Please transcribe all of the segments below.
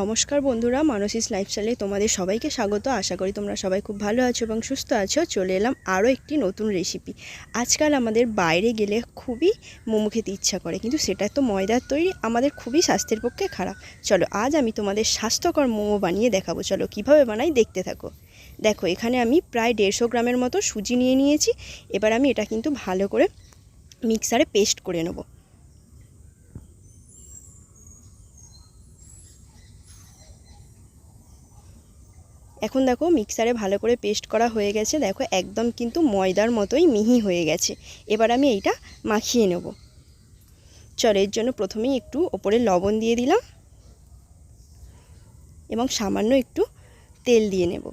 নমস্কার বন্ধুরা, মানসিস লাইফস্টাইলে তোমাদের সবাইকে স্বাগত। আশা করি তোমরা সবাই খুব ভালো আছো এবং সুস্থ আছো। চলে এলাম আরও একটি নতুন রেসিপি আজকাল আমাদের বাইরে গেলে খুবই মোমো খেতে ইচ্ছা করে, কিন্তু সেটা তো ময়দার তৈরি, আমাদের খুবই স্বাস্থ্যের পক্ষে খারাপ। চলো, আজ আমি তোমাদের স্বাস্থ্যকর মোমো বানিয়ে দেখাবো। চলো, কীভাবে বানাই দেখতে থাকো। দেখো, এখানে আমি প্রায় দেড়শো গ্রামের মতো সুজি নিয়ে নিয়েছি। এবার আমি এটা কিন্তু ভালো করে মিক্সারে পেস্ট করে নেব। এখন দেখো মিক্সারে ভালো করে পেস্ট করা হয়ে গেছে। দেখো একদম কিন্তু ময়দার মতোই মিহি হয়ে গেছে। এবার আমি এইটা মাখিয়ে নেব। চলো, এর জন্য প্রথমেই একটু ওপরে লবণ দিয়ে দিলাম এবং সামান্য একটু তেল দিয়ে নেব।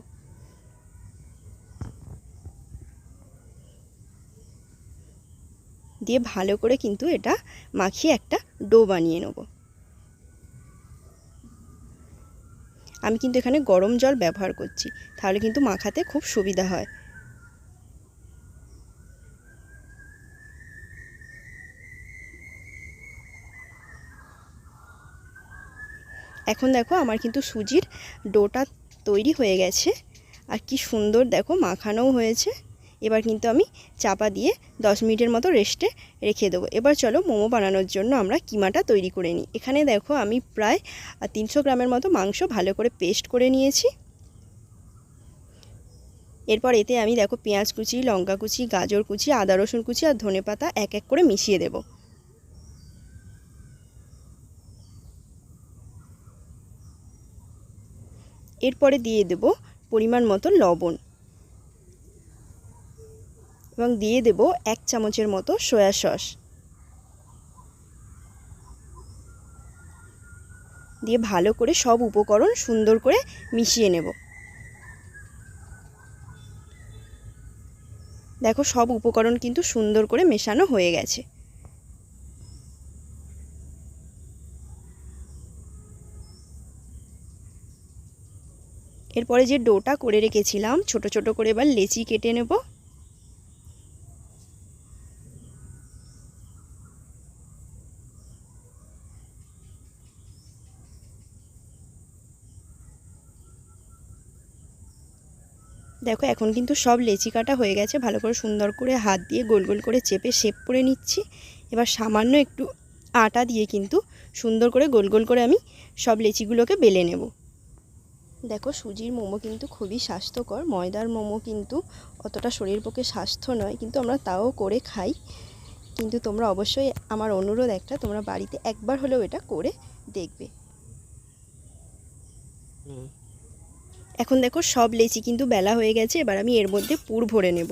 দিয়ে ভালো করে কিন্তু এটা মাখিয়ে একটা ডো বানিয়ে নেব। আমি কিন্তু এখানে গরম জল ব্যবহার করছি। তাহলে কিন্তু মাখাতে খুব সুবিধা হয়। এখন দেখো আমার কিন্তু সুজির ডোটা তৈরি হয়ে গেছে। আর কি সুন্দর দেখো, মাখানোও হয়েছে। এবার কিন্তু আমি চাপা দিয়ে দশ মিনিটের মতো রেস্টে রেখে দেবো। এবার চলো মোমো বানানোর জন্য আমরা কিমাটা তৈরি করে নিই। এখানে দেখো আমি প্রায় তিনশো গ্রামের মতো মাংস ভালো করে পেস্ট করে নিয়েছি। এরপর এতে আমি দেখো পেঁয়াজ কুচি, লঙ্কা কুচি, গাজর কুচি, আদা রসুন কুচি আর ধনে পাতা এক এক করে মিশিয়ে দেব। এরপরে দিয়ে দেব পরিমাণ মতো লবণ। এবং দিয়ে দেব এক চামচের মতো সয়া সস দিয়ে ভালো করে সব উপকরণ সুন্দর করে মিশিয়ে নেব। দেখো সব উপকরণ কিন্তু সুন্দর করে মেশানো হয়ে গেছে। এরপরে যে ডোটা করে রেখেছিলাম, ছোট ছোট করে এবার লেচি কেটে নেব। দেখো, এখন কিন্তু সব লেচি কাটা হয়ে গেছে। ভালো করে সুন্দর করে হাত দিয়ে গোল গোল করে চেপে শেপ করে নিচ্ছি। এবার সামান্য একটু আটা দিয়ে কিন্তু সুন্দর করে গোল গোল করে আমি সব লেচিগুলোকে বেলে নেব। দেখো, সুজির মোমো কিন্তু খুবই স্বাস্থ্যকর। ময়দার মোমো কিন্তু অতটা শরীর পক্ষে স্বাস্থ্য নয়, কিন্তু আমরা তাও করে খাই। কিন্তু তোমরা অবশ্যই আমার অনুরোধ একটা, তোমরা বাড়িতে একবার হলেও এটা করে দেখবে। এখন দেখো সব লেচি কিন্তু বেলা হয়ে গেছে এবার আমি এর মধ্যে পুর ভরে নেব।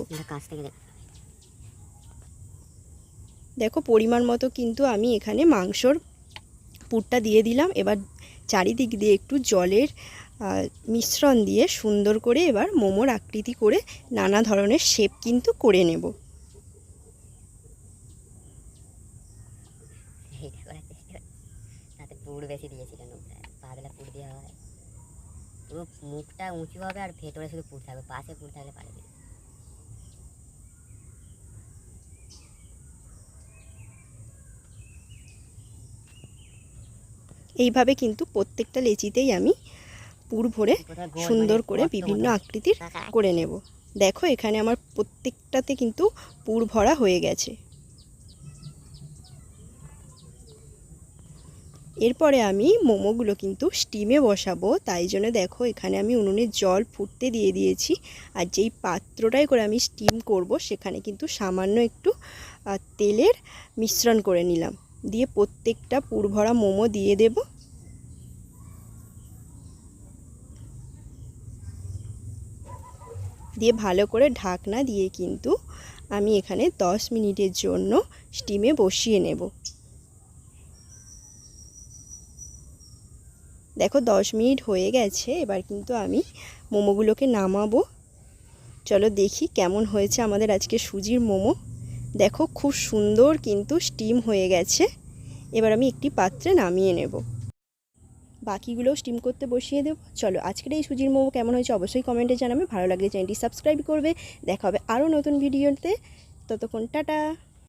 দেখো পরিমাণ মতো কিন্তু আমি এখানে মাংসর পুরটা দিয়ে দিলাম এবার চারিদিক দিয়ে একটু জলের মিশ্রণ দিয়ে সুন্দর করে এবার মোমোর আকৃতি করে নানা ধরনের শেপ কিন্তু করে নেব। পুর বেশি দিয়েছিলেন পাতলা পুর দেওয়া হয় পুরো মুখটা উঁচু হবে আর ভেতরে শুধু পুর থাকবে পাশে পুর থাকলে পারবে এইভাবে কিন্তু প্রত্যেকটা লেচিতেই আমি পুর ভরে সুন্দর করে বিভিন্ন আকৃতির করে নেব। দেখো এখানে আমার প্রত্যেকটাতে কিন্তু পুর ভরা হয়ে গেছে। এরপরে আমি মোমোগুলো কিন্তু স্টিমে বসাবো, তাই জন্য দেখো এখানে আমি উনুনে জল ফুটতে দিয়ে দিয়েছি। আর যেই পাত্রটাই করে আমি স্টিম করব, সেখানে কিন্তু সামান্য একটু তেলের মিশ্রণ করে নিলাম। দিয়ে প্রত্যেকটা পুরভরা মোমো দিয়ে দেব। দিয়ে ভালো করে ঢাকনা দিয়ে কিন্তু আমি এখানে দশ মিনিটের জন্য স্টিমে বসিয়ে নেব। দেখো দশ মিনিট হয়ে গেছে, এবার কিন্তু আমি মোমোগুলোকে নামাবো। চলো দেখি কেমন হয়েছে আমাদের আজকে সুজির মোমো। দেখো খুব সুন্দর কিন্তু স্টিম হয়ে গেছে। এবার আমি একটি পাত্রে নামিয়ে নেব। বাকিগুলোও স্টিম করতে বসিয়ে দেবো। চলো আজকের এই সুজির মোমো কেমন হয়েছে অবশ্যই কমেন্টে জানাবে। ভালো লাগলে চ্যানেলটি সাবস্ক্রাইব করবে। দেখা হবে আরও নতুন ভিডিওতে। ততক্ষণ টাটা।